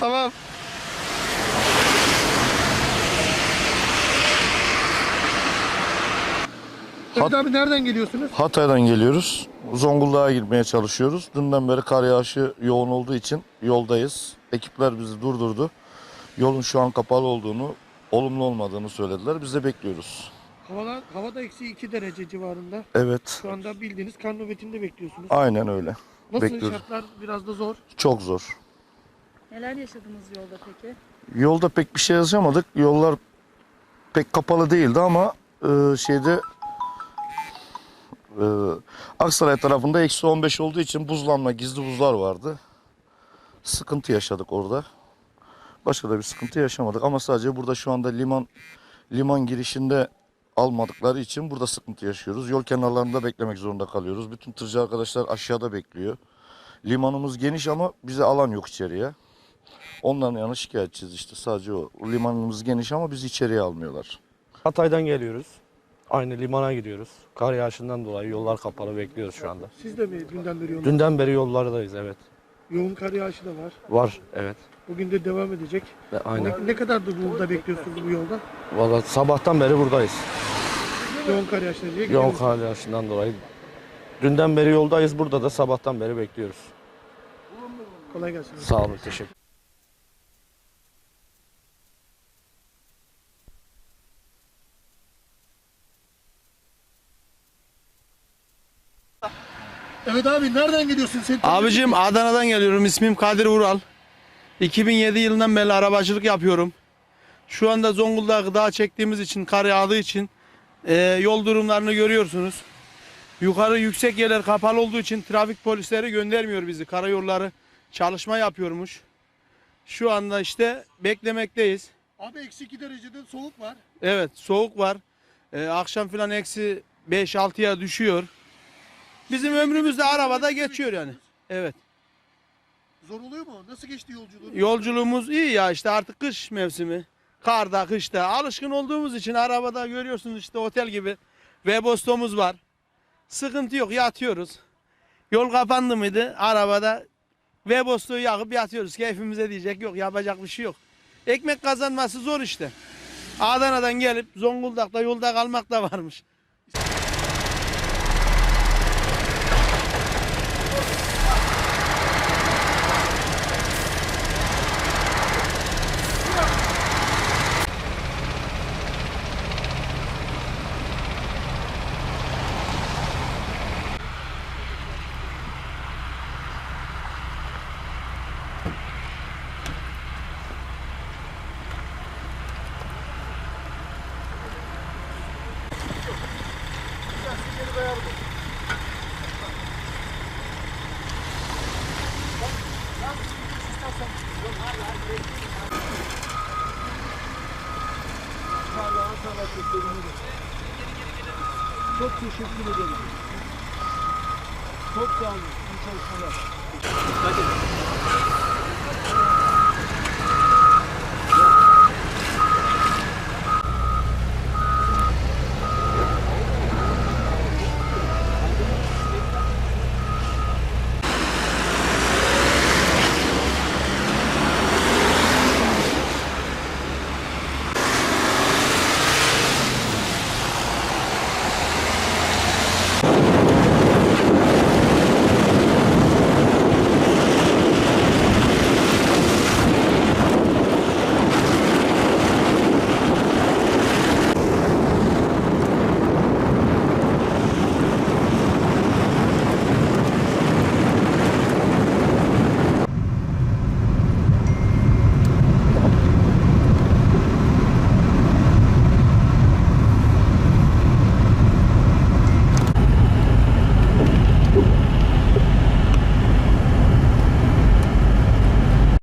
Tamam. Hat abi nereden geliyorsunuz? Hatay'dan geliyoruz. Zonguldak'a girmeye çalışıyoruz. Dünden beri kar yağışı yoğun olduğu için yoldayız. Ekipler bizi durdurdu. Yolun şu an kapalı olduğunu, olumlu olmadığını söylediler. Biz de bekliyoruz. Havalar, hava da eksi 2 derece civarında. Evet. Şu anda bildiğiniz kar nöbetinde bekliyorsunuz. Aynen öyle. Nasıl Bekliyoruz. şartlar biraz da zor. Çok zor. Neler yaşadınız yolda peki? Yolda pek bir şey yaşamadık. Yollar pek kapalı değildi ama e, şeyde e, Aksaray tarafında eksi 15 olduğu için buzlanma, gizli buzlar vardı. Sıkıntı yaşadık orada. Başka da bir sıkıntı yaşamadık ama sadece burada şu anda liman liman girişinde almadıkları için burada sıkıntı yaşıyoruz. Yol kenarlarında beklemek zorunda kalıyoruz. Bütün tırcı arkadaşlar aşağıda bekliyor. Limanımız geniş ama bize alan yok içeriye. Ondan yana şikayetçiyiz işte sadece o. Limanımız geniş ama bizi içeriye almıyorlar. Hatay'dan geliyoruz. Aynı limana gidiyoruz. Kar yağışından dolayı yollar kapalı bekliyoruz şu anda. Siz de mi dünden beri yolda? Dünden beri yollardayız evet. Yoğun kar yağışı da var. Var evet. Bugün de devam edecek. Ve Aynen. Ne, ne kadardır burada bekliyorsunuz bu yolda? Valla sabahtan beri buradayız. Yoğun kar yağışları diye. Yoğun gidiyoruz. kar yağışından dolayı. Dünden beri yoldayız. Burada da sabahtan beri bekliyoruz. Kolay gelsin. Sağ olun teşekkür Evet abi nereden geliyorsun sen? Abicim Adana'dan geliyorum. İsmim Kadir Vural. 2007 yılından beri arabacılık yapıyorum. Şu anda Zonguldak'ı daha çektiğimiz için, kar yağdığı için e, yol durumlarını görüyorsunuz. Yukarı yüksek yerler kapalı olduğu için trafik polisleri göndermiyor bizi. Karayolları çalışma yapıyormuş. Şu anda işte beklemekteyiz. Abi eksi 2 derecede soğuk var. Evet soğuk var. E, akşam filan eksi 5-6'ya düşüyor. Bizim ömrümüz de arabada geçiyor yani. Evet. Zor oluyor mu? Nasıl geçti yolculuğun? Yolculuğumuz iyi ya işte artık kış mevsimi. Karda, kışta alışkın olduğumuz için arabada görüyorsunuz işte otel gibi Webostomuz var. Sıkıntı yok yatıyoruz. Yol kapandı mıydı arabada Webosto'yu yakıp yatıyoruz. Keyfimize diyecek yok yapacak bir şey yok. Ekmek kazanması zor işte. Adana'dan gelip Zonguldak'ta yolda kalmak da varmış. Çok teşekkür ederim. Çok sağ olun. İyi çalışmalar.